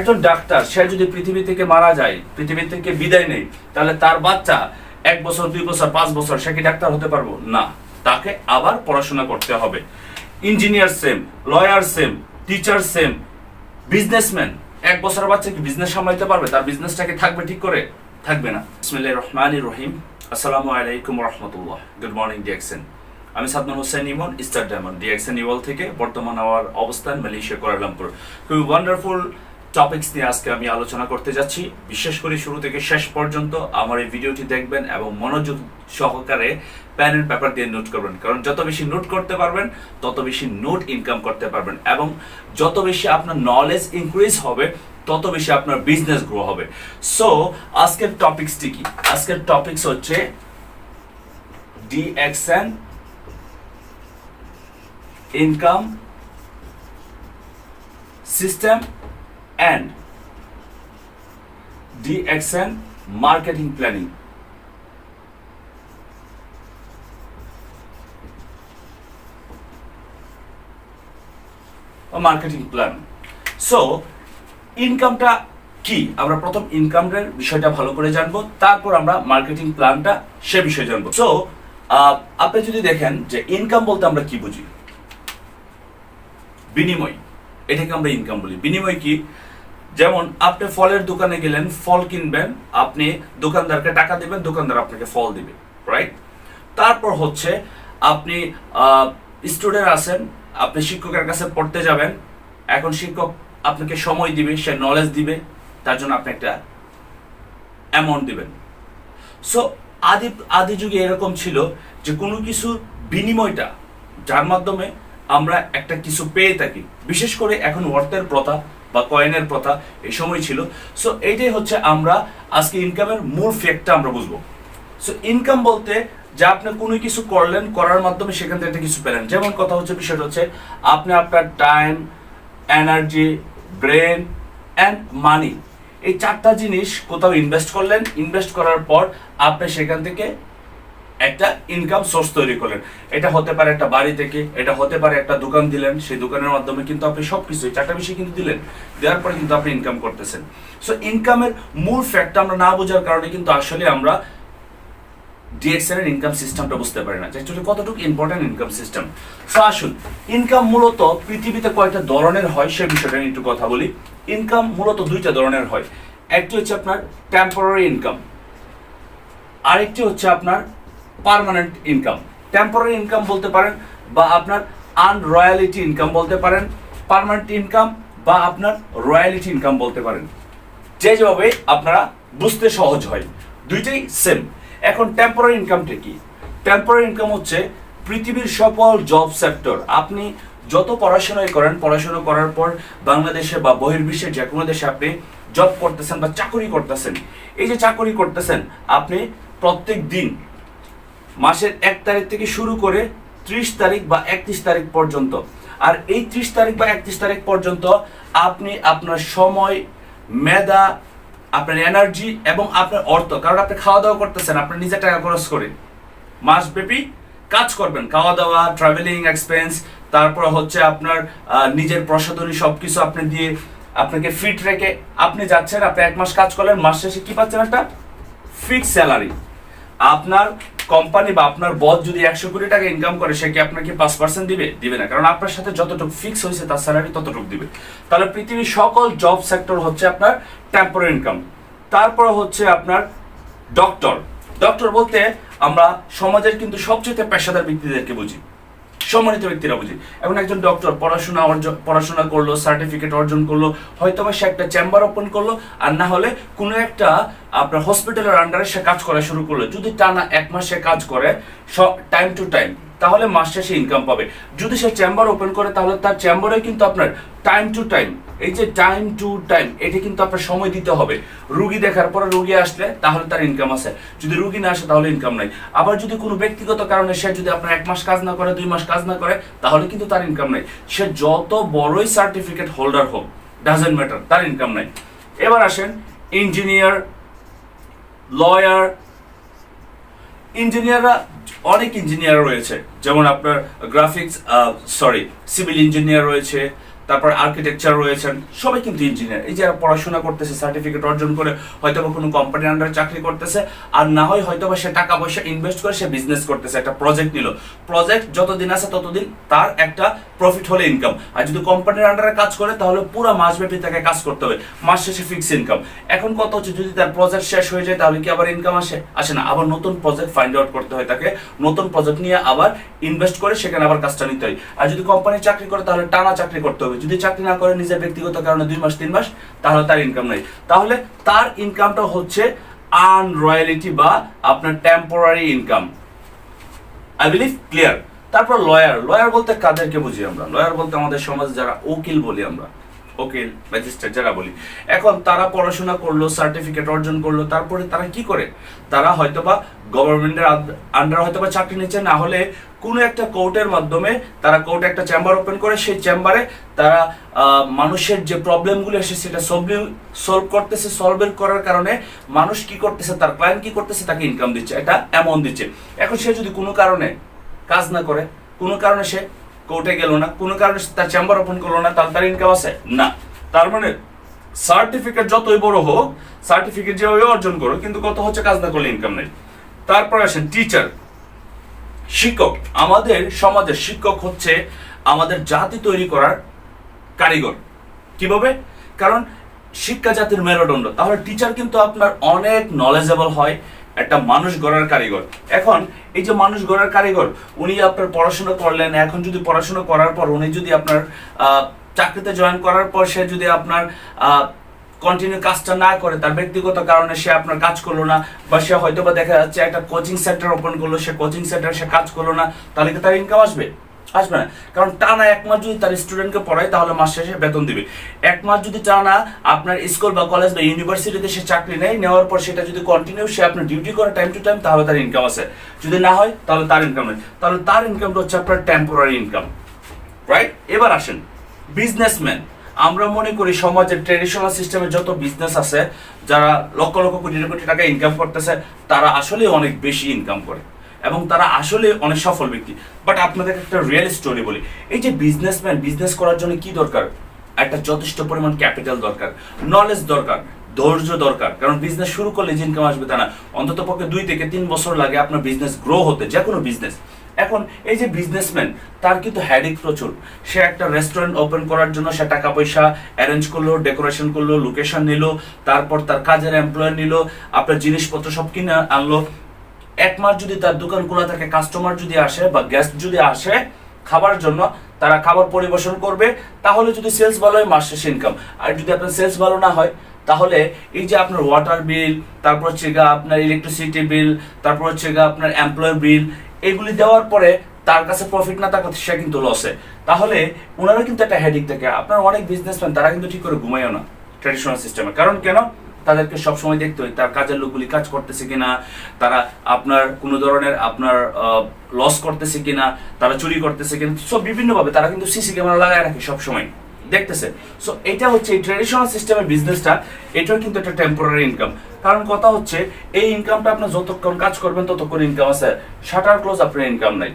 একজন ডাক্তার, সে যদি পৃথিবী থেকে মারা যায়, পৃথিবী থেকে বিদায় নেই তাহলে তার বাচ্চা এক বছর, দুই বছর, পাঁচ বছর, সে কি ডাক্তার হতে পারব? না। তাকে আবার পড়াশোনা করতে হবে। Engineer same, lawyer same, teacher same, businessman. এক বছরের বাচ্চা কি বিজনেস সামলাইতে পারবে? তার বিজনেসটাকে থাকবে ঠিক করে? থাকবে না। বিসমিল্লাহির রহমানির রহিম। আসসালামু আলাইকুম রহমতুল্লাহ গুড মর্নিং ডিএক্সেন আমি Sadman Hossain Emon star diamond DXN ইওয়াল থেকে। বর্তমান আমার অবস্থান মালয়েশিয়া, কুয়ালালামপুর। খুবই ওয়ান্ডারফুল টপিকস নিয়ে আজকে আমি আলোচনা করতে যাচ্ছি। বিশেষ করে শুরু থেকে শেষ পর্যন্ত আমার এই ভিডিওটি দেখবেন এবং মনোযোগ সহকারে প্যান এন্ড পেপার দিয়ে নোট করবেন। কারণ যত বেশি নোট করতে পারবেন, তত বেশি নোট ইনকাম করতে পারবেন এবং যত বেশি আপনার নলেজ ইনক্রিজ হবে, তত বেশি আপনার বিজনেস গ্রো হবে। সো আজকের টপিকসটি কি? আজকের টপিকস হচ্ছে DXN income system and DXN marketing planning. Marketing plan so ইনকামটা কি? আমরা প্রথম ইনকামের বিষয়টা ভালো করে জানব, তারপর আমরা মার্কেটিং প্ল্যানটা সে বিষয়ে জানব। সো আপনি যদি দেখেন যে ইনকাম বলতে আমরা কি বুঝি? বিনিময়। এটাকে আমরা ইনকাম বলি। বিনিময় কি? যেমন, আপনি ফলের দোকানে গেলেন, ফল কিনবেন, আপনি দোকানদারকে টাকা দিবেন, দোকানদার আপনাকে ফল দিবে রাইট তারপর হচ্ছে, আপনি স্টুডেন্ট আছেন, আপনি শিক্ষকের কাছে পড়তে যাবেন, এখন শিক্ষক আপনাকে সময় দিবে, সে নলেজ দিবে, তার জন্য আপনি একটা অ্যামাউন্ট দিবেন। সো আদি আদি যুগে এরকম ছিল যে কোনো কিছুর বিনিময়টা, যার মাধ্যমে আমরা একটা কিছু পেয়ে থাকি। বিশেষ করে এখন অর্থের প্রথা বা কয়েনের প্রথা, এই সময় ছিল। সো এইটাই হচ্ছে আমরা আজকে ইনকামের মূল ফ্যাক্টটা আমরা বুঝব। সো ইনকাম বলতে যে আপনি কোনো কিছু করলেন, করার মাধ্যমে সেখান থেকে কিছু পেলেন। যেমন কথা হচ্ছে, বিষয়টা হচ্ছে আপনি আপনার time energy brain and money এই চারটা জিনিস কোথাও ইনভেস্ট করলেন। ইনভেস্ট করার পর আপনি সেখান থেকে একটা ইনকাম সোর্স তৈরি করলেন। এটা হতে পারে একটা বাড়ি থেকে, এটা হতে পারে একটা দোকান দিলেন, সেই দোকানের মাধ্যমে কিন্তু আপনি সব কিছু চারটা বিষয় কিন্তু দিলেন, দেওয়ার পরে কিন্তু আপনি ইনকাম করতেছেন। সো ইনকামের মূল ফ্যাক্টটা আমরা না বোঝার কারণে কিন্তু আসলে আমরা ডিএক্সএল এর ইনকাম সিস্টেমটা বুঝতে পারি না। অ্যাকচুয়ালি কতটুকু ইম্পর্টেন্ট ইনকাম সিস্টেম সো আসুন ইনকাম মূলত পৃথিবীতে কয়টা ধরনের হয় সে বিষয়টা নিয়ে একটু কথা বলি। ইনকাম মূলত দুইটা ধরনের হয়। একটি হচ্ছে আপনার টেম্পোরারি ইনকাম আরেকটি হচ্ছে আপনার পার্মানেন্ট ইনকাম টেম্পোরারি ইনকাম বলতে পারেন বা আপনার আনরয়্যালিটি ইনকাম বলতে পারেন পার্মানেন্ট ইনকাম বা আপনার রয়্যালিটি ইনকাম বলতে পারেন। যে যেভাবে আপনারা বুঝতে সহজ হয়, দুইটাই সেম এখন টেম্পোরারি ইনকামটা কি? টেম্পোরারি ইনকাম হচ্ছে পৃথিবীর সকল জব সেক্টর আপনি যত পড়াশোনাই করেন, পড়াশোনা করার পর বাংলাদেশে বা বহির্বিশ্বের যে কোনো দেশে আপনি জব করতেছেন বা চাকরি করতেছেন। এই যে চাকরি করতেছেন, আপনি প্রত্যেক দিন মাসের এক তারিখ থেকে শুরু করে ত্রিশ তারিখ বা একত্রিশ তারিখ পর্যন্ত। আর এই ত্রিশ তারিখ বা একত্রিশ তারিখ পর্যন্ত আপনি আপনার সময়, মেধা, আপনার এনার্জি এবং আপনার অর্থ, কারণ আপনি খাওয়া দাওয়া করতেছেন আপনার নিজের টাকা খরচ করে মাসব্যাপী কাজ করবেন। খাওয়া দাওয়া ট্রাভেলিং এক্সপেন্স তারপর হচ্ছে আপনার নিজের প্রসাধনী সব কিছু আপনি দিয়ে আপনাকে ফিট রেখে আপনি যাচ্ছেন, আপনি এক মাস কাজ করলেন, মাস শেষে কি পাচ্ছেন একটা? ফিক্স স্যালারি আপনার কোম্পানি বা আপনার বস যদি একশো কোটি টাকা ইনকাম করে, সে কি আপনাকে পাঁচ পার্সেন্ট দিবে? দিবে না। কারণ আপনার সাথে যতটুকু ফিক্স হয়েছে, তার স্যালারি ততটুকু দিবে। তাহলে পৃথিবীর সকল জব সেক্টর হচ্ছে আপনার টেম্পোরারি ইনকাম তারপর হচ্ছে আপনার ডক্টর ডক্টর বলতে আমরা সমাজের কিন্তু সবচেয়ে পেশাদার ব্যক্তিদেরকে বুঝি। সম্মানিত ব্যক্তিরা বুঝি। এখন একজন ডক্টর পড়াশোনা অর্জন পড়াশোনা করল সার্টিফিকেট অর্জন করল হয়তো বা সে একটা চেম্বার ওপেন করল, আর না হলে কোনো একটা আপনার হসপিটালের আন্ডারে সে কাজ করা শুরু করল। যদি টানা এক মাস সে কাজ করে টাইম টু টাইম তাহলে মাস শেষে ইনকাম পাবে। যদি সে চেম্বার ওপেন করে, তাহলে তার চেম্বারে কিন্তু আপনার টাইম টু টাইম এই যে টাইম টু টাইম এটা কিন্তু আপনার সময় দিতে হবে। রুগী দেখার পরে রুগী আসলে তাহলে তার ইনকাম আছে। যদি রুগী না আসে তাহলে ইনকাম নাই। আবার যদি কোনো ব্যক্তিগত কারণে সে যদি আপনার এক মাস কাজ না করে, দুই মাস কাজ না করে, তাহলে কিন্তু তার ইনকাম নাই। সে যত বড়ই সার্টিফিকেট হোল্ডার হোক ডাজেন্ট ম্যাটার তার ইনকাম নাই। এবার আসেন ইঞ্জিনিয়ার লয়ার ইঞ্জিনিয়াররা অনেক ইঞ্জিনিয়ার রয়েছে। যেমন আপনার গ্রাফিক্স সরি সিভিল ইঞ্জিনিয়ার রয়েছে। তারপর আর্কিটেকচার রয়েছেন, সবাই কিন্তু ইঞ্জিনিয়ার এই যারা পড়াশোনা করতেছে সার্টিফিকেট অর্জন করে হয়তো কোনো কোম্পানির আন্ডারে চাকরি করতেছে, আর না হয় হয়তো সে টাকা পয়সা ইনভেস্ট করে সে বিজনেস করতেছে, একটা প্রজেক্ট নিল। প্রজেক্ট যতদিন আছে ততদিন তার একটা প্রফিট হলে ইনকাম আর যদি কোম্পানির আন্ডারে কাজ করে, তাহলে পুরো মাসব্যাপী তাকে কাজ করতে হবে। মাস শেষে ফিক্স ইনকাম এখন কত হচ্ছে, যদি তার প্রজেক্ট শেষ হয়ে যায়, তাহলে কি আবার ইনকাম আসে? আসে না। আবার নতুন প্রজেক্ট ফাইন্ড আউট করতে হয় তাকে। নতুন প্রজেক্ট নিয়ে আবার ইনভেস্ট করে সেখানে আবার কাজটা নিতে হয়। আর যদি কোম্পানি চাকরি করে, তাহলে টানা চাকরি করতে হবে। যদি চাকরি না করে নিজের ব্যক্তিগত কারণে দুই মাস, তিন মাস, তাহলে তার ইনকাম নাই। তাহলে তার ইনকামটা হচ্ছে আন রয়্যালিটি বা আপনার temporary income I believe clear তারপর লয়ার লয়ার বলতে কাদেরকে বুঝি আমরা? লয়ার বলতে আমাদের সমাজে যারা উকিল বলি আমরা। উকিল ম্যাজিস্ট্রেট যারা বলি। এখন তারা পড়াশোনা করল সার্টিফিকেট অর্জন করল, তারপরে তারা কি করে? তারা হয়তোবা গভর্নমেন্টের আন্ডার হয়তোবা চাকরি নিচ্ছে, না হলে কোনো একটা কোর্টের মাধ্যমে তারা কোর্টে একটা চেম্বার ওপেন করে, সেই চেম্বারে তারা মানুষের যে প্রবলেমগুলো এসে সেটা সলভিং সলভ করতেছে সলভের করার কারণে মানুষ কি করতেছে, তার ক্লায়েন্ট কি করতেছে, তাকে ইনকাম দিচ্ছে, এটা অ্যামাউন্ট দিচ্ছে। এখন সে যদি কোনো কারণে কাজ না করে, কোনো কারণে সে কোর্টে গেল না, কোনো কারণে তার চেম্বার ওপেন করল না, তার তার ইনকাম আছে? না। তার মানে সার্টিফিকেট যতই বড় হোক সার্টিফিকেট যে ওই অর্জন করো, কিন্তু কত হচ্ছে কাজ না করলে ইনকাম নেই। তারপর আসেন টিচার শিক্ষক। আমাদের সমাজের শিক্ষক হচ্ছে আমাদের জাতি তৈরি করার কারিগর। কীভাবে? কারণ শিক্ষা জাতির মেরুদণ্ড। তাহলে টিচার কিন্তু আপনার অনেক নলেজেবল হয় একটা মানুষ গড়ার কারিগর। এখন এই যে মানুষ গড়ার কারিগর, উনি আপনার পড়াশোনা করলেন, এখন যদি পড়াশোনা করার পর উনি যদি আপনার চাকরিতে জয়েন করার পর সে যদি আপনার কন্টিনিউ কাজটা না করে, তার ব্যক্তিগত কারণে সে আপনার কাজ করল না, বা সে হয়তো বা দেখা যাচ্ছে একটা কোচিং সেন্টার ওপেন করল, সে কোচিং সেন্টার সে কাজ করল না, তাহলে কি তার ইনকাম আসবে? আসবে না। কারণ টানা এক মাস যদি তার স্টুডেন্টকে পড়ায়, তাহলে মাস শেষে বেতন দিবে। এক মাস যদি টানা আপনার স্কুল বা কলেজ বা ইউনিভার্সিটিতে সে চাকরি নেয়, নেওয়ার পর সেটা যদি কন্টিনিউ সে আপনার ডিউটি করে টাইম টু টাইম তাহলে তার ইনকাম আছে। যদি না হয়, তাহলে তার ইনকাম নেই। তাহলে তার ইনকামটা হচ্ছে আপনার টেম্পোরারি ইনকাম রাইট এবার আসেন। বিজনেসম্যান আমরা মনে করি সমাজের ট্রেডিশনাল সিস্টেমে যত বিজনেস আছে, যারা লক্ষ লক্ষ কোটি কোটি টাকা ইনকাম করতেছে, তারা আসলে অনেক বেশি ইনকাম করে। এবং তারা আসলে অনেক সফল ব্যক্তি। বাট আপনাদের একটা রিয়েল স্টোরি বলি। এই যে বিজনেসম্যান বিজনেস করার জন্য কি দরকার? একটা যথেষ্ট পরিমাণ ক্যাপিটাল দরকার নলেজ দরকার, ধৈর্য দরকার। কারণ বিজনেস শুরু করলে যে ইনকাম আসবে তা না। অন্তত পক্ষে দুই থেকে তিন বছর লাগে আপনার বিজনেস গ্রো হতে যে কোনো বিজনেস এখন এই যে বিজনেসম্যান তার কিন্তু হ্যাডিক প্রচুর। সে একটা রেস্টুরেন্ট ওপেন করার জন্য সে টাকা পয়সা অ্যারেঞ্জ করল ডেকোরেশন করল লোকেশন নিল, তারপর তার কাজের এমপ্লয় নিল, আপনার জিনিসপত্র সব কিনে আনলো। এক মাস যদি তার দোকান খোলা থাকে কাস্টমার যদি আসে বা গেস্ট যদি আসে খাবার জন্য, তারা খাবার পরিবেশন করবে। তাহলে যদি সেলস ভালো হয়, মাস শেষে ইনকাম আর যদি আপনার সেলস ভালো না হয়, তাহলে এই যে আপনার ওয়াটার বিল তারপর হচ্ছে গা আপনার ইলেকট্রিসিটি বিল তারপর হচ্ছে গা আপনার এমপ্লয় বিল এগুলি দেওয়ার পরে তার কাছে প্রফিট না থাকা সে কিন্তু লসে তাহলে ওনারা কিন্তু একটা হেডিক থাকে। আপনার অনেক বিজনেসম্যান তারা কিন্তু ঠিক করে ঘুমায়ও না ট্রেডিশনাল সিস্টেমে কারণ কেন? তাদেরকে সবসময় দেখতে হয়, তার কাজের লোকগুলি কাজ করতেছে কিনা, তারা আপনার কোনো ধরনের আপনার লস করতেছে কিনা, তারা চুরি করতেছে কিনা সব বিভিন্নভাবে তারা কিন্তু সিসি ক্যামেরা লাগায় রাখে সবসময়। দেখতেছে? সো এটা হচ্ছে এই ট্রেডিশনাল সিস্টেমের বিজনেসটা এটাও কিন্তু একটা টেম্পোরারি ইনকাম কারণ কথা হচ্ছে, এই ইনকামটা আপনার যতক্ষণ কাজ করবেন ততক্ষণ ইনকাম আছে শাটার ক্লোজ আপনার ইনকাম নাই।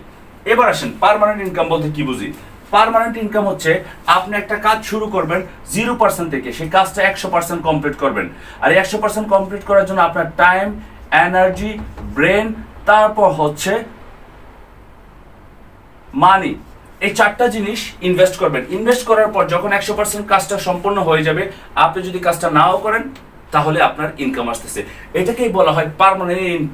এবার আসেন পার্মানেন্ট ইনকাম বলতে কি বুঝি? পার্মানেন্ট ইনকাম হচ্ছে আপনি একটা কাজ শুরু করবেন জিরো পার্সেন্ট থেকে, সেই কাজটা একশো পার্সেন্ট কমপ্লিট করবেন। আর একশো পার্সেন্ট কমপ্লিট করার জন্য আপনার টাইম এনার্জি ব্রেন তারপর হচ্ছে মানি এই চারটা জিনিস ইনভেস্ট করবেন। ইনভেস্ট করার পর যখন একশো পার্সেন্ট কাজটা সম্পূর্ণ হয়ে যাবে, আপনি যদি কাজটা নাও করেন, তাহলে আপনার ইনকাম আসতেছে। এটাকেই বলা হয় পারমানেন্ট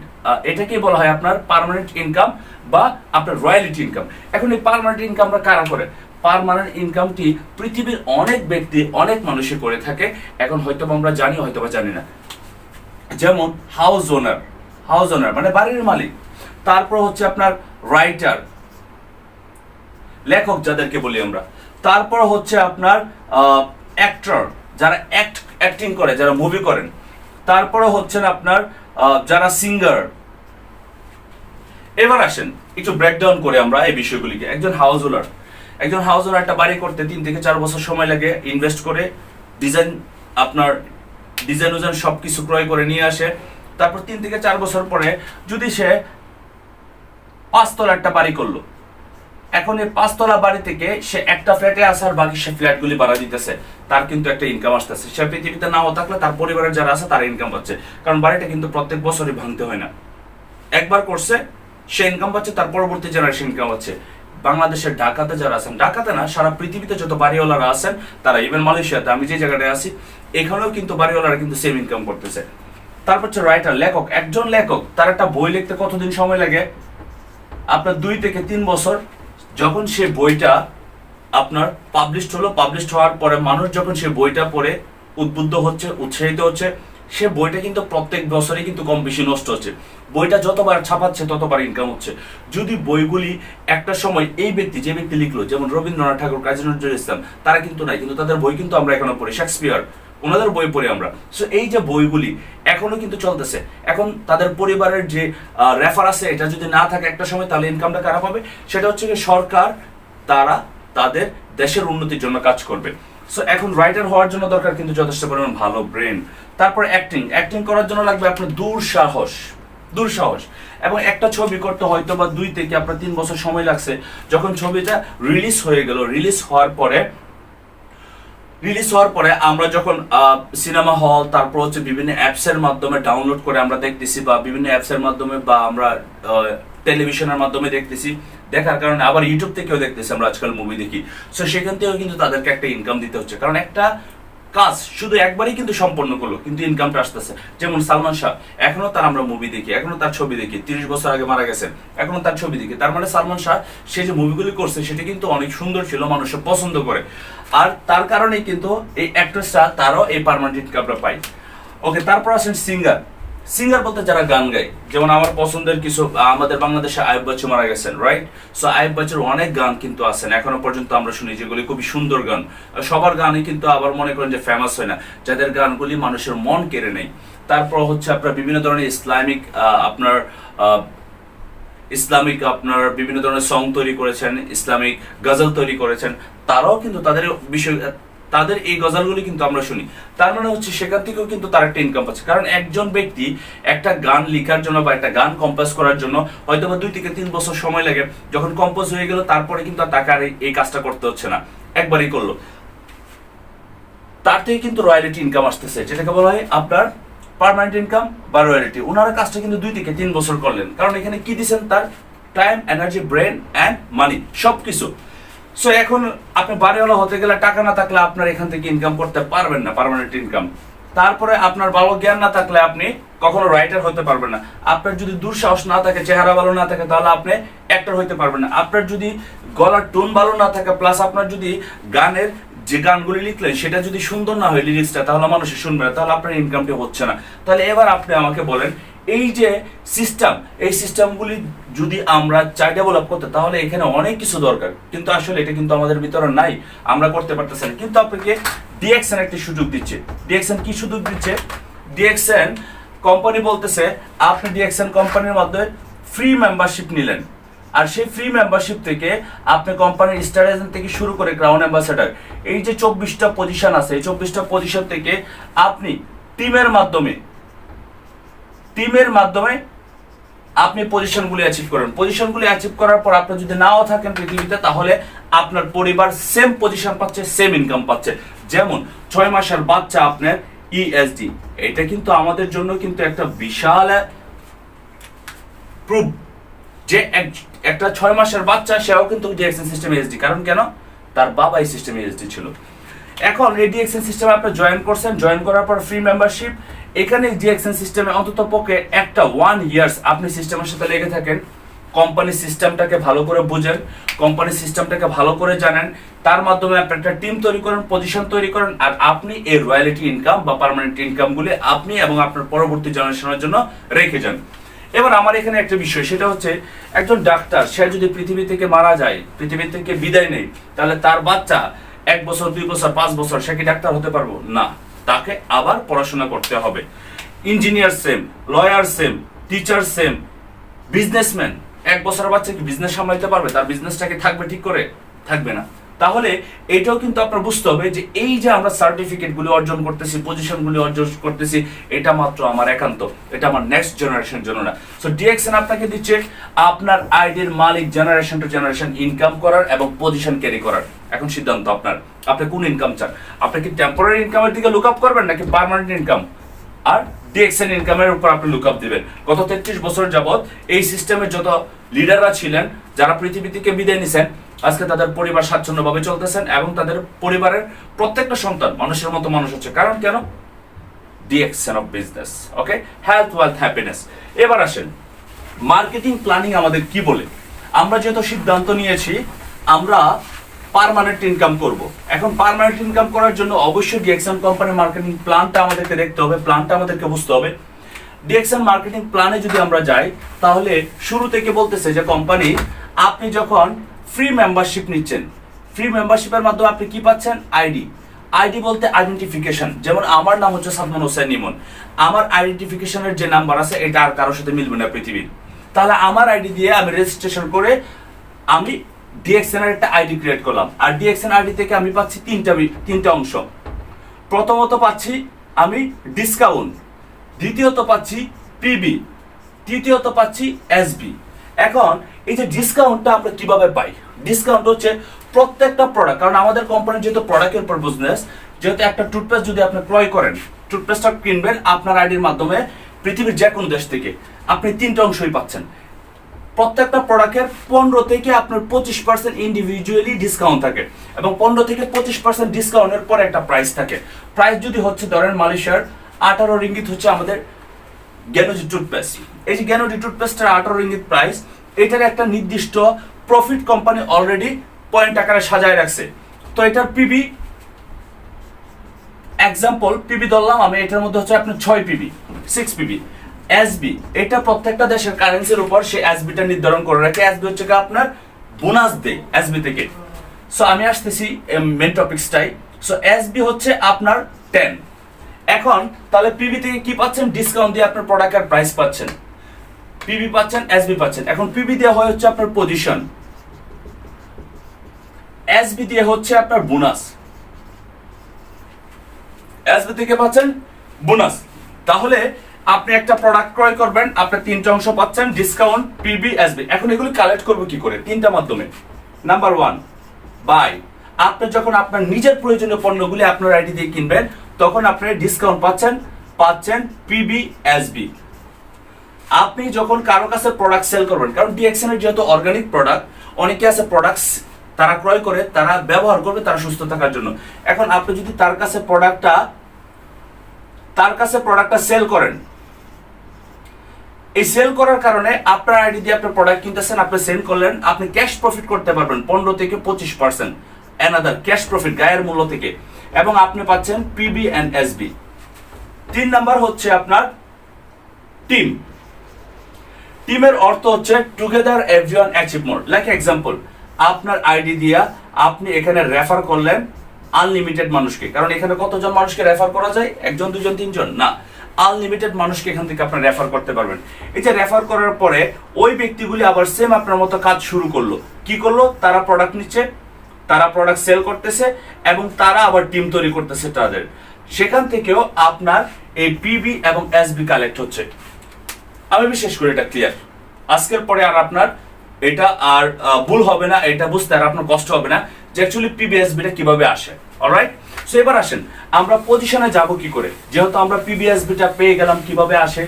এটাকেই বলা হয় আপনার পার্মানেন্ট ইনকাম বা আপনার রয়্যালিটি ইনকাম এখন এই পার্মানেন্ট ইনকামটা কারা করে? পার্মানেন্ট ইনকামটি পৃথিবীর অনেক ব্যক্তি, অনেক মানুষই করে থাকে। এখন হয়তো আমরা জানি হয়তো বা জানি না। যেমন হাউস ওনার হাউস ওনার মানে বাড়ির মালিক। তারপর হচ্ছে আপনার রাইটার লেখক যাদেরকে বলি আমরা। তারপর হচ্ছে আপনার অ্যাক্টর যারা অ্যাক্ট অ্যাক্টিং করে, যারা মুভি করেন। তারপরে হচ্ছেন আপনার যারা সিঙ্গার এবার আসেন। একটু ব্রেকডাউন করে আমরা এই বিষয়গুলিকে। একজন হাউস হোল্ডার একজন হাউস হোল্ডার একটা বাড়ি করতে তিন থেকে চার বছর সময় লাগে ইনভেস্ট করে ডিজাইন আপনার ডিজাইন উজাইন সব কিছু ক্রয় করে নিয়ে আসে। তারপর তিন থেকে চার বছর পরে যদি সে পাঁচতলা একটা বাড়ি করল, এখন এই পাঁচতলা বাড়ি থেকে সে একটা ফ্ল্যাটে আসার বাকি সে ফ্ল্যাটগুলি ভাড়া দিতেছে। তার কিন্তু একটা ইনকাম আসতেছে। সে পৃথিবীতে নাও থাকলে তার পরিবারের যারা আছে তারা ইনকাম পাচ্ছে। কারণ বাড়িটা কিন্তু প্রত্যেক বছরই ভাঙতে হয় না। একবার করছে সে ইনকাম পাচ্ছে, তার পরবর্তী জেনারেশন ইনকাম পাচ্ছে। বাংলাদেশের ঢাকাতে যারা আছেন, ঢাকাতে না, সারা পৃথিবীতে যত বাড়িওয়ালারা আছেন, তারা ইভেন মালয়েশিয়াতে, আমি যে জায়গাটায় আছি, এখানেও কিন্তু বাড়িওয়ালারা কিন্তু সেম ইনকাম করতেছে। তারপর হচ্ছে রাইটার লেখক, একজন লেখক, তার একটা বই লিখতে কতদিন সময় লাগে? আপনার দুই থেকে তিন বছর, যখন সে বইটা আপনার পাবলিশড হলো পাবলিশড হওয়ার পরে মানুষ যখন সে বইটা পড়ে, উদ্বুদ্ধ হচ্ছে, উৎসাহিত হচ্ছে, সে বইটা কিন্তু প্রত্যেক বছরই কিন্তু কম বেশি নষ্ট হচ্ছে। বইটা যতবার ছাপাচ্ছে ততবার ইনকাম হচ্ছে। যদি বইগুলি একটা সময় এই ব্যক্তি, যে ব্যক্তি লিখলো, যেমন রবীন্দ্রনাথ ঠাকুর, কাজী নজরুল ইসলাম, তারা কিন্তু নাই, কিন্তু তাদের বই কিন্তু আমরা এখনও পড়ি, শেক্সপিয়ার, ওনাদের বই পড়ি আমরা। সো এই যে বইগুলি এখনও কিন্তু চলতেছে। এখন তাদের পরিবারের যে রেফার আছে, এটা যদি না থাকে একটা সময়, তাহলে ইনকামটা কারা পাবে? সেটা হচ্ছে কি সরকার, তারা তাদের দেশের উন্নতির জন্য কাজ করবে। সো এখন রাইটার হওয়ার জন্য দরকার কিন্তু যথেষ্ট পরিমাণ ভালো ব্রেন তারপর অ্যাক্টিং অ্যাক্টিং করার জন্য লাগবে আপনার দুঃসাহস। দুঃসাহস। এবং একটা ছবি করতে হয়তো বা দুই থেকে আপনার তিন বছর সময় লাগছে। যখন ছবিটা রিলিজ হয়ে গেল রিলিজ হওয়ার পরে রিলিজ হওয়ার পরে আমরা যখন সিনেমা হল তারপর হচ্ছে বিভিন্ন অ্যাপসের মাধ্যমে ডাউনলোড করে আমরা দেখতেছি বা বিভিন্ন অ্যাপসের মাধ্যমে বা আমরা টেলিভিশনের মাধ্যমে দেখতেছি। দেখার কারণে আবার ইউটিউব থেকেও দেখতেছি আমরা আজকাল মুভি দেখি। সো সেখান থেকেও কিন্তু তাদেরকে একটা ইনকাম দিতে হচ্ছে। কারণ একটা কাজ শুধু একবারই কিন্তু সম্পন্ন করল, কিন্তু ইনকামটা আসতেছে। যেমন সালমান শাহ, এখনও তার আমরা মুভি দেখি, এখনও তার ছবি দেখি, তিরিশ বছর আগে মারা গেছেন, এখনও তার ছবি দেখি। তার মানে সালমান শাহ, সে যে মুভিগুলি করছে, সেটা কিন্তু অনেক সুন্দর ছিল, মানুষ পছন্দ করে। আর তার কারণে কিন্তু এই অ্যাক্ট্রেসটা তারও এই পারমানেন্ট ইনকামটা পায়। ওকে তারপর আসেন সিঙ্গার সিঙ্গার বলতে যারা গান গায়, যেমন আমার পছন্দের কিছু আমাদের বাংলাদেশে আয়ুব বাচ্চু মারা গেছেন রাইট সো আয়ুব বাচ্চুর অনেক গান কিন্তু আছেন। এখনও পর্যন্ত আমরা শুনি যেগুলি খুবই সুন্দর গান। সবার গানই কিন্তু আবার মনে করেন যে ফেমাস হয় না। যাদের গানগুলি মানুষের মন কেড়ে নেয়। তারপর হচ্ছে আপনার বিভিন্ন ধরনের ইসলামিক আপনার ইসলামিক আপনার বিভিন্ন ধরনের সং তৈরি করেছেন, ইসলামিক গজল তৈরি করেছেন। তারাও কিন্তু তাদের বিষয় তাদের এই গজালগুলি কিন্তু আমরা শুনি। তার মানে হচ্ছে সেখান থেকেও কিন্তু তার একটা ইনকাম পাচ্ছে। কারণ একজন ব্যক্তি একটা গান লেখার জন্য বা একটা গান কম্পোজ করার জন্য হয়তো বা দুই থেকে তিন বছর সময় লাগে। যখন কম্পোজ হয়ে গেল, তারপরে কিন্তু তাকে আর এই কাজটা করতে হচ্ছে না। একবারই করল। তার থেকে কিন্তু রয়্যালিটি ইনকাম আসতেছে, যেটাকে বলা হয় আপনার পার্মানেন্ট ইনকাম বা রয়্যালিটি ওনারা কাজটা কিন্তু দুই থেকে তিন বছর করলেন। কারণ এখানে কি দিচ্ছেন? তার time energy brain and money সব কিছু সো এখন আপনি বাড়িওয়ালা হতে গেলে টাকা না থাকলে আপনার এখান থেকে ইনকাম করতে পারবেন না পার্মানেন্ট ইনকাম তারপরে আপনার ভালো জ্ঞান না থাকলে আপনি কখনো রাইটার হতে পারবেন না। আপনার যদি দুঃসাহস না থাকে, চেহারা ভালো না থাকে, তাহলে আপনি অ্যাক্টর হতে পারবেন না। আপনার যদি গলার টোন ভালো না থাকে প্লাস আপনার যদি গানের যে গানগুলি লিখলেন, সেটা যদি সুন্দর না হয় লিরিক্সটা তাহলে মানুষে শুনবে না, তাহলে আপনার ইনকামটি হচ্ছে না। তাহলে এবার আপনি আমাকে বলেন এই যে সিস্টেম এই সিস্টেমগুলি যদি আমরা চাই ডেভেলপ করতে, তাহলে এখানে অনেক কিছু দরকার। কিন্তু আসলে এটা কিন্তু আমাদের ভিতরে নাই, আমরা করতে পারতেছি না। কিন্তু আপনাকে ডিএক্সএন একটি সুযোগ দিচ্ছে। ডিএক্সএন কি সুযোগ দিচ্ছে? ডিএক্সএন কোম্পানি বলতেছে, আপনি ডিএক্সএন কোম্পানির মাধ্যমে ফ্রি মেম্বারশিপ নিলেন। আর সেই ফ্রি মেম্বারশিপ থেকে আপনি কোম্পানির স্টার এজেন্ট থেকে শুরু করে ক্রাউন অ্যাম্বাসেডার এই যে চব্বিশটা পজিশন আছে, এই চব্বিশটা পজিশন থেকে আপনি টিমের মাধ্যমে টিমের মাধ্যমে আপনি পজিশনগুলি অ্যাচিভ করেন। পজিশনগুলি অ্যাচিভ করার পর আপনি যদি নাও থাকেন পৃথিবীতে, তাহলে আপনার পরিবার সেম পজিশন পাচ্ছে সেম ইনকাম পাচ্ছে। যেমন, ছয় মাসের বাচ্চা আপনার ইএসডি এটা কিন্তু আমাদের জন্য কিন্তু একটা বিশাল প্রুফ যে এক- একটা ছয় মাসের বাচ্চা, সেও কিন্তু ডিএক্সএন সিস্টেম এসডি কারণ কেন? তার বাবা এই সিস্টেমে এসডি ছিল। এখন এই ডিএক্সএন সিস্টেমে আপনি জয়েন করছেন জয়েন করার পর ফ্রি মেম্বারশিপ এখানে ডিএক্সএন সিস্টেমে অন্তত পক্ষে একটা ওয়ান ইয়ার্স আপনি সিস্টেমের সাথে লেগে থাকেন কোম্পানি সিস্টেমটাকে ভালো করে বুঝেন কোম্পানি সিস্টেমটাকে ভালো করে জানেন, তার মাধ্যমে আপনি একটা টিম তৈরি করেন পজিশন তৈরি করেন, আর আপনি এই রয়্যালিটি ইনকাম বা পার্মানেন্ট ইনকামগুলি আপনি এবং আপনার পরবর্তী জেনারেশনের জন্য রেখে যান। এবার আমার এখানে একটা বিষয়, সেটা হচ্ছে একজন ডাক্তার সে যদি পৃথিবী থেকে মারা যায়, পৃথিবী থেকে বিদায় নেই তাহলে তার বাচ্চা এক বছর, দুই বছর, পাঁচ বছর, সে কি ডাক্তার হতে পারব? না। তাকে আবার পড়াশোনা করতে হবে। Engineer same, lawyer same, teacher same, businessman. এক বছর বাচ্চা কি বিজনেস সামলাইতে পারবে? তার বিজনেসটাকে থাকবে ঠিক করে? থাকবে না। তাহলে এটাও কিন্তু আপনার বুঝতে হবে যে এই যে আমরা সার্টিফিকেটগুলি অর্জন করতেছি পজিশনগুলি অর্জন করতেছি, এটা মাত্র আমার একান্ত। এটা আমার নেক্সট জেনারেশনের জন্য না। সো ডিএক্সএন আপনাকে দিচ্ছে আপনার আইডির মালিক জেনারেশন টু জেনারেশন ইনকাম করার এবং পজিশন ক্যারি করার। এখন সিদ্ধান্ত আপনার। আপনি কোন ইনকাম চান? আপনি কি টেম্পোরারি ইনকামের দিকে লুক আপ করবেন নাকি পার্মানেন্ট ইনকাম আর ডিএক্সএন ইনকামের উপর আপনি লুক আপ দিবেন। গত তেত্রিশ বছর যাবৎ এই সিস্টেমের যত লিডাররা ছিলেন, যারা পৃথিবী থেকে বিদায় নিছেন, আজকে তাদের পরিবার স্বাচ্ছন্দ্যভাবে চলতেছেন এবং তাদের পরিবারের প্রত্যেকটা সন্তান মানুষের মতো মানুষ হচ্ছে। কারণ কেন? DXN of business okay health wealth happiness এবার আসেন মার্কেটিং প্ল্যানিং আমাদের কি বলে? আমরা যেহেতু সিদ্ধান্ত নিয়েছি, আমরা পার্মানেন্ট ইনকাম করব। এখন পার্মানেন্ট ইনকাম করার জন্য অবশ্যই ডিএক্সএন কোম্পানির মার্কেটিং প্ল্যানটা আমাদেরকে দেখতে হবে প্ল্যানটা আমাদেরকে বুঝতে হবে। ডিএক্সএন মার্কেটিং প্ল্যানে যদি আমরা যাই, তাহলে শুরু থেকে বলতেছে যে কোম্পানি আপনি যখন ফ্রি মেম্বারশিপ নিচ্ছেন ফ্রি মেম্বারশিপের মাধ্যমে আপনি কি পাচ্ছেন? আইডি আইডি বলতে আইডেন্টিফিকেশন যেমন আমার নাম হচ্ছে সাদমান হোসেন ইমন আমার আইডেন্টিফিকেশনের যে নাম্বার আছে, এটা আর কারোর সাথে মিলবে না পৃথিবীর। তাহলে আমার আইডি দিয়ে আমি রেজিস্ট্রেশন করে আমি ডিএক্সএন এর একটা আইডি ক্রিয়েট করলাম। আর ডিএক্সএন আইডি থেকে আমি পাচ্ছি তিনটা তিনটা অংশ। প্রথমত পাচ্ছি আমি ডিসকাউন্ট দ্বিতীয়ত পাচ্ছি পিবি তৃতীয়ত পাচ্ছি এসবি এখন এই যে ডিসকাউন্টটা আমরা কীভাবে পাই? ডিসকাউন্ট হচ্ছে প্রত্যেকটা প্রোডাক্ট কারণ আমাদের কোম্পানির যেহেতু প্রোডাক্টের উপর বিজনেস যেহেতু একটা টুথপেস্ট যদি আপনি ক্রয় করেন টুথপেস্টটা কিনবেন আপনার আইডির মাধ্যমে পৃথিবীর যে কোনো দেশ থেকে। আপনি তিনটা অংশই পাচ্ছেন। প্রত্যেকটা প্রোডাক্টের পনেরো থেকে আপনার পঁচিশ পার্সেন্ট ইন্ডিভিজুয়ালি ডিসকাউন্ট থাকে এবং পনেরো থেকে পঁচিশ পার্সেন্ট ডিসকাউন্টের পরে একটা প্রাইস থাকে। প্রাইস যদি হচ্ছে ধরেন মালয়েশিয়ার আঠারো রিঙ্গিত হচ্ছে আমাদের গ্যানোজি টুথপেস্ট এই যে গ্যানোজি টুথপেস্টের আঠারো রিঙ্গিত প্রাইস এটার একটা নির্দিষ্ট প্রফিট কোম্পানি অলরেডি পয়েন্ট আকারে সাজায় রাখছে। তো এটার পিবি এক্সাম্পল পিবি ধরলাম আমি, এটার মধ্যে হচ্ছে আপনার ছয় পিবি সিক্স পিবি এসবি এটা প্রত্যেকটা দেশের কারেন্সির উপর সে এসবিটা নির্ধারণ করে রাখে। এসবি হচ্ছে আপনার বোনাস দেয় এসবি থেকে। সো আমি আসতেছি মেন টপিক্সটাই সো এসবি হচ্ছে আপনার টেন এখন, তাহলে পিবি থেকে কি পাচ্ছেন? ডিসকাউন্ট দিয়ে আপনার প্রোডাক্টের প্রাইস পাচ্ছেন। পিবি পাচ্ছেন এসবি পাচ্ছেন। এখন পিবি দেওয়া হয় হচ্ছে আপনার পজিশন এসবি দিয়ে হচ্ছে আপনার বোনাস এসবি থেকে পাচ্ছেন বোনাস তাহলে আপনি একটা প্রোডাক্ট ক্রয় করবেন আপনার তিনটা অংশ পাচ্ছেন ডিসকাউন্ট পিবি এসবি এখন এগুলো কালেক্ট করব কি করে? তিনটা মাধ্যমে। নাম্বার ওয়ান বাই আপনি যখন আপনার নিজের প্রয়োজনীয় পণ্যগুলি আপনার আইডি দিয়ে কিনবেন তখন আপনি ডিসকাউন্ট পাচ্ছেন পাচ্ছেন পিবি এসবি আপনি যখন কারও কাছে প্রোডাক্ট সেল করবেন, কারণ ডিএক্সএন এর যেহেতু অর্গানিক প্রোডাক্ট অনেকে আছে প্রোডাক্টস তারা ক্রয় করে, তারা ব্যবহার করবে তারা সুস্থ থাকার জন্য। এখন আপনি যদি তার কাছে প্রোডাক্টটা তার কাছে প্রোডাক্টটা সেল করেন, এই সেল করার কারণে আপনার আইডি দিয়ে আপনি প্রোডাক্ট কিনতেছেন, আপনি সেল করলেন, আপনি ক্যাশ প্রফিট করতে পারবেন, পনেরো থেকে পঁচিশ পার্সেন্ট অ্যানাদার ক্যাশ প্রফিট গায়ের মূল্য থেকে। এবং আপনি পাচ্ছেন পিবি অ্যান্ড এসবি তিন নাম্বার হচ্ছে আপনার টিম। টিমের অর্থ হচ্ছে together everyone achieve more like example আপনার আইডি দিয়া আপনি এখানে রেফার করলেন আনলিমিটেড মানুষকে। কারণ এখানে কতজন মানুষকে রেফার করা যায়? একজন, দুজন, তিনজন? না। আনলিমিটেড মানুষকে এখান থেকে আপনার রেফার করতে পারবেন। এই যে রেফার করার পরে ওই ব্যক্তিগুলি আবার সেম আপনার মতো কাজ শুরু করল। কি করল? তারা প্রোডাক্ট নিচ্ছে তারা প্রোডাক্ট সেল করতেছে এবং তারা আবার টিম তৈরি করতেছে তাদের। সেখান থেকেও আপনার এই পিবি এবং এসবি কালেক্ট হচ্ছে। আমি বিশেষ করে এটা ক্লিয়ার আজকের পরে আর আপনার এটা আর ভুল হবে না, এটা বুঝতে আর আপনার কষ্ট হবে না যে অ্যাকচুয়ালি পিবিএসবিটা কীভাবে আসে। অলরাইট সো এবার আসেন, আমরা পজিশনে যাব কি করে? যেহেতু আমরা পিবিএসবিটা পেয়ে গেলাম কীভাবে আসে?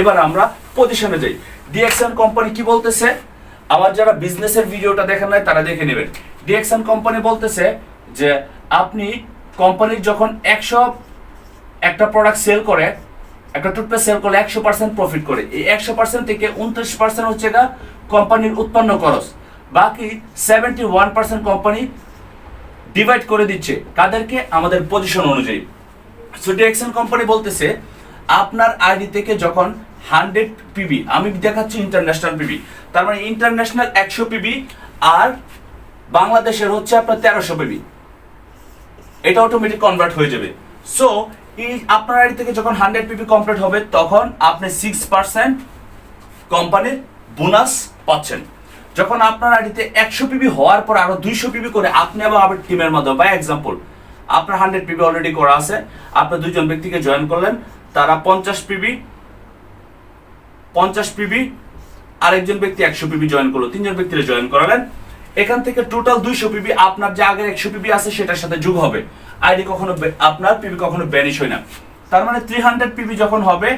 এবার আমরা পজিশনে যাই। ডিএক্সএন কোম্পানি কি বলতেছে? আবার যারা বিজনেসের ভিডিওটা দেখেন নাই, তারা দেখে নেবেন। ডিএক্সএন কোম্পানি বলতেছে যে, আপনি কোম্পানির যখন একশো একটা প্রোডাক্ট সেল করে, একটা টুথপেস্ট সেল করলে একশো পার্সেন্ট প্রফিট করে। এই একশো পার্সেন্ট থেকে উনত্রিশ পার্সেন্ট হচ্ছে গা কোম্পানির উৎপন্ন খরচ। বাকি seventy one percent company divide করে দিচ্ছে। কাদেরকে আমাদের পজিশন অনুযায়ী। সো ডিএক্সএন কোম্পানি বলতেছে, আপনার আইডি থেকে যখন হান্ড্রেড পিবি। আমি দেখাচ্ছি ইন্টারন্যাশনাল পিবি। তার মানে ইন্টারন্যাশনাল একশো পিবি আর বাংলাদেশের হচ্ছে আপনার তেরোশো পিবি। এটা অটোমেটিক কনভার্ট হয়ে যাবে। সো আপনার আইডি থেকে যখন হান্ড্রেড পিপি কমপ্লিট হবে, তখন আপনি সিক্স পার্সেন্ট কোম্পানির বোনাস পাচ্ছেন। যখন আপনার আইডিতে একশো পিবি হওয়ার পর আরও দুইশো পিবি করে আপনি আবার আবার টিমের মাধ্যমে বাই এক্সাম্পল আপনার হান্ড্রেড পিবি অলরেডি করা আছে। আপনি দুইজন ব্যক্তিকে জয়েন করলেন, তারা পঞ্চাশ পিবি পঞ্চাশ পিবি, আরেকজন ব্যক্তি একশো পিবি জয়েন করল, তিনজন ব্যক্তিরা জয়েন করালেন। এখান থেকে টোটাল দুইশো পিবি, আপনার যে আগের একশো পিবি আছে, সেটার সাথে যোগ হবে। আইডি কখনো আপনার পিবি কখনো ব্যানিশ হয় না। তার মানে থ্রি হান্ড্রেড পিবি যখন হবে,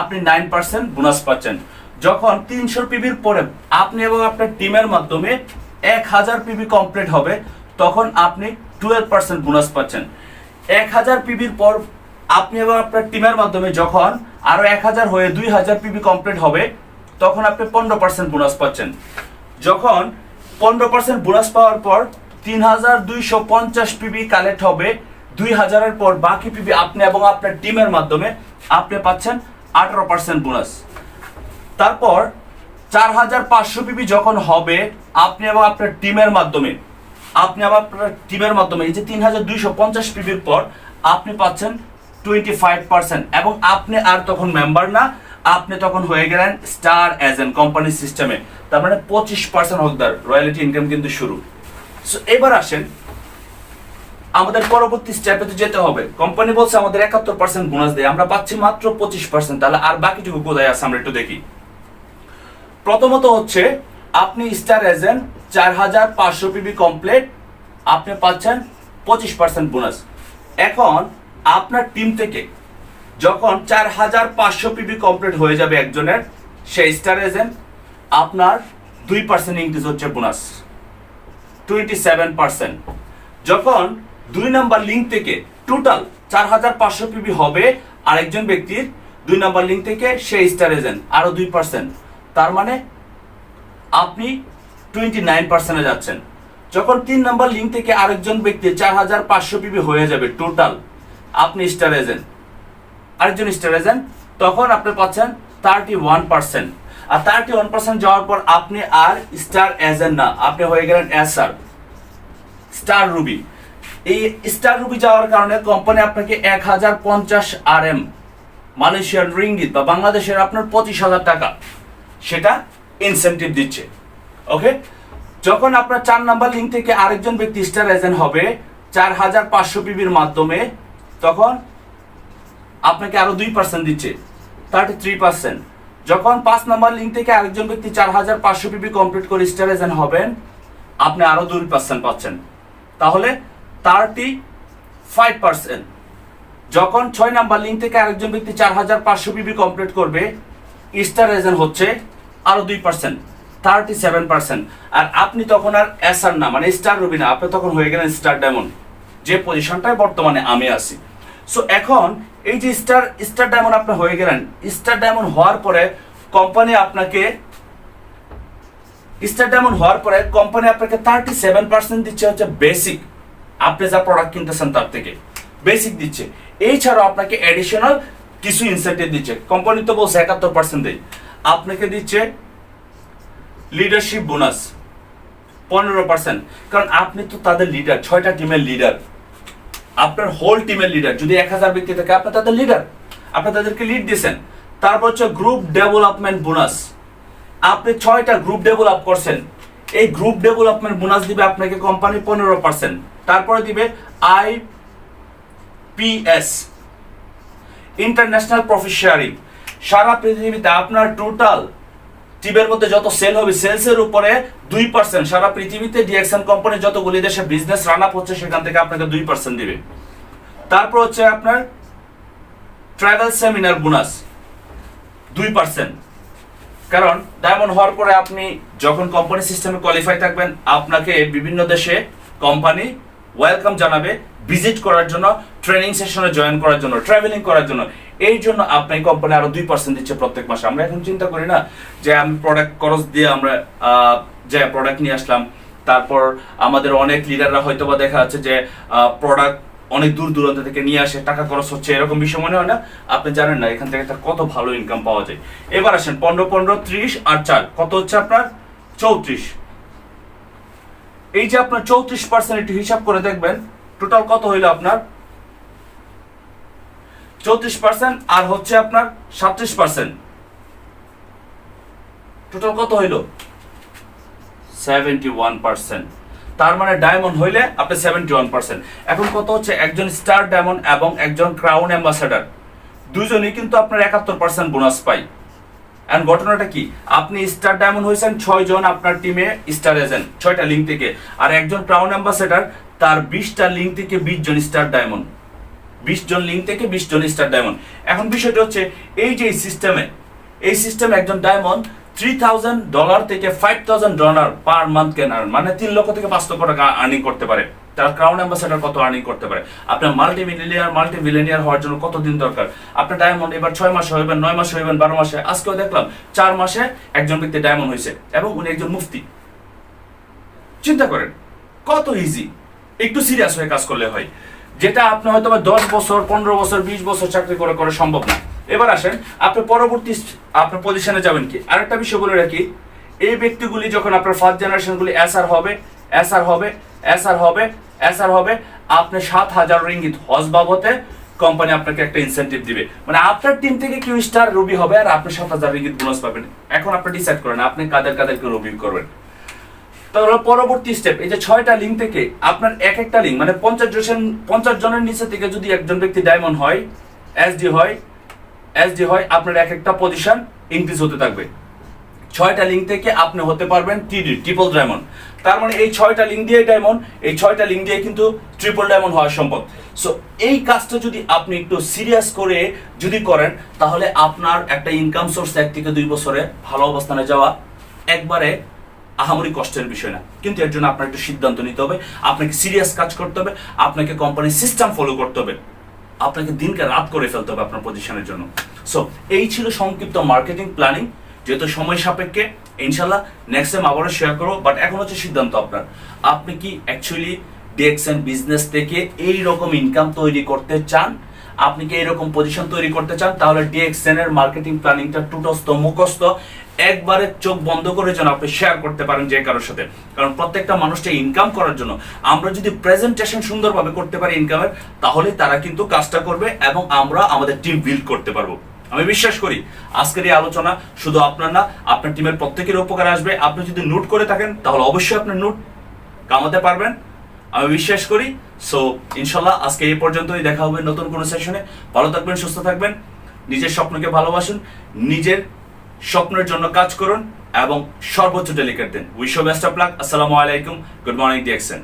আপনি নাইন পার্সেন্ট বোনাস পাচ্ছেন। যখন তিনশো পিবির পরে আপনি এবং আপনার টিমের মাধ্যমে এক হাজার পিবি কমপ্লিট হবে, তখন আপনি টুয়েলভ পার্সেন্ট বোনাস পাচ্ছেন। এক হাজার পিবির পর আপনি এবং আপনার টিমের মাধ্যমে যখন আরও এক হাজার হয়ে দুই হাজার পিবি কমপ্লিট হবে, তখন আপনি পনেরো পার্সেন্ট বোনাস পাচ্ছেন। যখন পনেরো পার্সেন্ট বোনাস পাওয়ার পর তিন হাজার দুইশো পঞ্চাশ পিবি কালেক্ট হবে, দুই হাজারের পর বাকি পিবি আপনি এবং আপনার টিমের মাধ্যমে আপনি পাচ্ছেন আঠারো পার্সেন্ট বোনাস তারপর চার হাজার পাঁচশো পিবি যখন হবে, আপনি এবং আপনার টিমের মাধ্যমে, আপনি আবার আপনার টিমের মাধ্যমে, এই যে তিন হাজার দুইশো পঞ্চাশ পিবির পর আপনি পাচ্ছেন টোয়েন্টি ফাইভ পার্সেন্ট এবং আপনি আর তখন মেম্বার না, আপনি তখন হয়ে গেলেন স্টার এজেন্ট কোম্পানি সিস্টেমে তার মানে পঁচিশ পার্সেন্ট হকদার রয়্যালিটি ইনকাম কিন্তু শুরু। সো এবার আসেন, আমাদের পরবর্তী স্টেপে তো যেতে হবে। কোম্পানি বলছে আমাদের একাত্তর পার্সেন্ট বোনাস দেয়, আমরা পাচ্ছি মাত্র পঁচিশ পার্সেন্ট তাহলে আর বাকিটুকু কোথায় আছে আমরা একটু দেখি। প্রথমত হচ্ছে, আপনি স্টার এজেন্ট চার হাজার পাঁচশো পিবি কমপ্লিট আপনি পাচ্ছেন পঁচিশ পার্সেন্ট বোনাস এখন আপনার টিম থেকে যখন চার হাজার পাঁচশো পিবি কমপ্লিট হয়ে যাবে একজনের, সেই স্টার এজেন্ট আপনার দুই পার্সেন্ট ইনক্রিজ হচ্ছে বোনাস টোয়েন্টি সেভেন পার্সেন্ট যখন দুই নাম্বার লিঙ্ক থেকে টোটাল চার হাজার পাঁচশো পিবি হবে আরেকজন ব্যক্তির, দুই নাম্বার লিঙ্ক থেকে সে স্টার এজেন্ট আরও দুই পার্সেন্ট তার মানে আপনি টোয়েন্টি নাইন পার্সেন্টে যাচ্ছেন। যখন তিন নাম্বার লিঙ্ক থেকে আরেকজন ব্যক্তি চার হাজার পাঁচশো পিবি হয়ে যাবে টোটাল আপনি স্টার এজেন্ট আরেকজন স্টার এজেন্ট তখন আপনি পাচ্ছেন থার্টি ওয়ান পার্সেন্ট আর থার্টি ওয়ান পার্সেন্ট যাওয়ার পর আপনি আর স্টার এজেন্ট না, আপনি হয়ে গেলেন এসআর স্টার রুবি এই স্টার রুবি যাওয়ার কারণে কোম্পানি আপনাকে এক হাজার পঞ্চাশ আর এম মালয়েশিয়ান রিঙ্গিত বা বাংলাদেশের আপনার পঁচিশ হাজার টাকা। সেটা ইনসেন্টিভ দিচ্ছে। ওকে যখন আপনার চার নাম্বার লিঙ্ক থেকে আরেকজন ব্যক্তি স্টার এজেন্ট হবে, চার হাজার পাঁচশো পিবির মাধ্যমে তখন আপনাকে আরও দুই পার্সেন্ট দিচ্ছে থার্টি থ্রি পার্সেন্ট যখন পাঁচ নাম্বার লিঙ্ক থেকে আরেকজন ব্যক্তি চার হাজার পাঁচশো পিবি কমপ্লিট করে স্টার এজেন্ট হবেন, আপনি আরও দুই পার্সেন্ট পাচ্ছেন। তাহলে থার্টি ফাইভ পার্সেন্ট যখন ছয় নাম্বার লিঙ্ক থেকে আরেকজন ব্যক্তি চার হাজার পাঁচশো পিবি কমপ্লিট করবে স্টার এজেন্ট হচ্ছে আরও দুই পার্সেন্ট থার্টি সেভেন পার্সেন্ট আর আপনি তখন আর এসআর না মানে স্টার রবি না, আপনি তখন হয়ে গেলেন স্টার ডায়মন্ড যে পজিশনটায় বর্তমানে আমি আছি। সো এখন এই যে স্টার স্টার ডায়মন্ড আপনি হয়ে গেলেন স্টার ডায়মন্ড হওয়ার পরে কোম্পানি আপনাকে স্টার ডায়মন্ড হওয়ার পরে কোম্পানি আপনাকে থার্টি সেভেন পার্সেন্ট দিচ্ছে হচ্ছে বেসিক আপনি যা প্রোডাক্ট কিনতেছেন তার থেকে বেসিক দিচ্ছে। এই ছাড়াও আপনাকে এডিশনাল কিছু ইনসেন্টিভ দিচ্ছে। কোম্পানি তো বলছে একাত্তর পার্সেন্ট দেয়। আপনাকে দিচ্ছে লিডারশিপ বোনাস পনেরো পার্সেন্ট কারণ আপনি তো তাদের লিডার ছয়টা টিমের লিডার আপনার হোল টিমের লিডার যদি এক হাজার ব্যক্তি থাকে আপনি তাদের লিডার আপনি তাদেরকে লিড দিয়েছেন। তারপর হচ্ছে গ্রুপ ডেভেলপমেন্ট বোনাস আপনি ছয়টা গ্রুপ ডেভেলপ করছেন। এই গ্রুপ ডেভেলপমেন্ট বোনাস দিবে আপনাকে কোম্পানি পনেরো পার্সেন্ট তারপরে দিবে I PS international profit sharing সারা পৃথিবীতে আপনার টোটাল টিমের মধ্যে যত সেল হবে সেলসের উপরে দুই পার্সেন্ট সারা পৃথিবীতে ডিএক্সএন কোম্পানি যতগুলি দেশে বিজনেস রান আপ হচ্ছে, সেখান থেকে আপনাকে দুই পার্সেন্ট দিবে। তারপর হচ্ছে আপনার ট্রাভেল সেমিনার বোনাস দুই পার্সেন্ট কারণ ডায়মন্ড হওয়ার পরে আপনি যখন কোম্পানি সিস্টেমে কোয়ালিফাই থাকবেন, আপনাকে বিভিন্ন দেশে কোম্পানি ওয়েলকাম জানাবে ভিজিট করার জন্য ট্রেনিং সেশনে জয়েন করার জন্য ট্রাভেলিং করার জন্য। এই জন্য আপনার কোম্পানি আরও দুই পার্সেন্ট দিচ্ছে প্রত্যেক মাসে। আমরা এখন চিন্তা করি না যে আমি প্রোডাক্ট খরচ দিয়ে আমরা যে প্রোডাক্ট নিয়ে আসলাম, তারপর আমাদের অনেক লিডাররা হয়তো বা দেখা যাচ্ছে যে প্রোডাক্ট অনেক দূর দূরান্ত থেকে নিয়ে আসে, টাকা খরচ হচ্ছে, এরকম বিষয় মনে হয় না? আপনি জানেন না, এখান থেকে তার কত ভালো ইনকাম পাওয়া যায়। এবার আসেন, পনেরো পনেরো, ত্রিশ আর চার, কত হচ্ছে আপনার? চৌত্রিশ। এই যে আপনার চৌত্রিশ পার্সেন্ট একটু হিসাব করে দেখবেন টোটাল কত হইল আপনার? চৌত্রিশ পার্সেন্ট আর হচ্ছে আপনার সাতত্রিশ পার্সেন্ট টোটাল কত হইল? সেভেন্টি ওয়ান পার্সেন্ট তার মানে ডায়মন্ড হইলে আপনি সেভেন্টি ওয়ান পার্সেন্ট এখন কত হচ্ছে? একজন স্টার ডায়মন্ড এবং একজন ক্রাউন অ্যাম্বাসেডার দুজনেই কিন্তু আপনার একাত্তর পার্সেন্ট বোনাস পাই এন্ড ঘটনাটা কি? আপনি স্টার ডায়মন্ড হয়েছেন ছয় জন আপনার টিমে স্টার এজেন্ট ছয়টা লিঙ্ক থেকে। আর একজন ক্রাউন অ্যাম্বাসেডার তার বিশটা লিঙ্ক থেকে বিশ জন স্টার ডায়মন্ড বিশ জন লিঙ্ক থেকে বিশ জন স্টার ডায়মন্ড এখন বিষয়টা হচ্ছে, এই যে সিস্টেমে এই সিস্টেমে একজন ডায়মন্ড থ্রি থাউজেন্ড ডলার থেকে five thousand dollar per month কেন মানে তিন লক্ষ থেকে পাঁচ লক্ষ টাকা আর্নিং করতে পারে। তার ক্রাউন অ্যাম্বাসেডার কত আর্নিং করতে পারে? আপনার মাল্টি মিলিয়নিয়ার মাল্টি মিলিয়নিয়ার হওয়ার জন্য কত দিন দরকার? আপনার ডায়মন্ড এবার ছয় মাসে হইবেন নয় মাসে হইবেন বারো মাসে। আজকেও দেখলাম, চার মাসে একজন ব্যক্তি ডায়মন্ড হয়েছে এবং উনি একজন মুফতি। চিন্তা করেন, কত ইজি একটু সিরিয়াস হয়ে কাজ করলে হয়। যেটা আপনি হয়তো বা দশ বছর, পনেরো বছর, বিশ বছর চাকরি করে করা সম্ভব না। এবার আসেন, আপনি পরবর্তী আপনার পজিশনে যাবেন কি? আরেকটা বিষয় বলে রাখি, এই ব্যক্তিগুলি যখন আপনার ফার্স্ট জেনারেশনগুলি এসআর হবে এসআর হবে এসআর হবে এসআর হবে, আপনি সাত হাজার রিঙ্গিত হজ বাবতে কোম্পানি আপনাকে একটা ইনসেন্টিভ দিবে। মানে আপনার টিম থেকে কেউ স্টার রবি হবে আর আপনি সাত হাজার রিঙ্গিত বোনাস পাবেন। এখন আপনি ডিসাইড করেন, আপনি কাদের কাদেরকে রবি করবেন? তাহলে পরবর্তী স্টেপ এই যে ছয়টা লিঙ্ক থেকে আপনার এক একটা লিঙ্ক মানে পঞ্চাশ জন পঞ্চাশ জনের নিচে থেকে যদি একজন ব্যক্তি ডায়মন্ড হয় এসডি হয় এসডি হয়, আপনার এক একটা পজিশন ইনক্রিজ হতে থাকবে। ছয়টা লিঙ্ক থেকে আপনি হতে পারবেন টিডি ট্রিপল ডায়মন্ড তার মানে এই ছয়টা লিঙ্ক দিয়ে ডায়মন্ড এই ছয়টা লিঙ্ক দিয়ে কিন্তু ট্রিপল ডায়মন্ড হওয়া সম্ভব। সো এই কাজটা যদি আপনি একটু সিরিয়াস করে যদি করেন, তাহলে আপনার একটা ইনকাম সোর্স এক থেকে দুই বছরে ভালো অবস্থানে যাওয়া, একবারে আহামরি কষ্টের বিষয় না। কিন্তু এর জন্য আপনার একটু সিদ্ধান্ত নিতে হবে। আপনাকে সিরিয়াস কাজ করতে হবে। আপনাকে কোম্পানির সিস্টেম ফলো করতে হবে। আপনাকে দিনকে রাত করে ফেলতে হবে আপনার পজিশনের জন্য। সো এই ছিল সংক্ষিপ্ত মার্কেটিং প্ল্যানিং যেহেতু সময় সাপেক্ষে, ইনশাল্লাহ নেক্সট টাইম আবারও শেয়ার করব। বাট এখন হচ্ছে সিদ্ধান্ত আপনার। আপনি কি অ্যাকচুয়ালি ডিএক্সএন বিজনেস থেকে এই রকম ইনকাম তৈরি করতে চান? আপনি কি এরকম পজিশন তৈরি করতে চান? তাহলে ডিএক্সএন এর মার্কেটিং প্ল্যানিংটা টুটস্থ, মুখস্থ। একবারে চোখ বন্ধ করে যেন আপনি শেয়ার করতে পারেন যে কারোর সাথে। কারণ প্রত্যেকটা মানুষকে ইনকাম করার জন্য আমরা যদি প্রেজেন্টেশন সুন্দরভাবে করতে পারি ইনকামের তাহলে তারা কিন্তু কাজটা করবে এবং আমরা আমাদের টিম বিল্ড করতে পারব। আমি বিশ্বাস করি, আজকের এই আলোচনা শুধু আপনার না, আপনার টিমের প্রত্যেকের উপকার আসবে। আপনি যদি নোট করে থাকেন, তাহলে অবশ্যই আপনার নোট কামাতে পারবেন। আমি বিশ্বাস করি সো ইনশাল্লাহ আজকে এই পর্যন্তই দেখা হবে নতুন কোনো সেশনে ভালো থাকবেন, সুস্থ থাকবেন। নিজের স্বপ্নকে ভালোবাসুন, নিজের স্বপ্নের জন্য কাজ করুন এবং সর্বোচ্চ ডেলিকেট দিন। Wish best of luck. আসসালামু আলাইকুম। Good morning ডিএক্সেন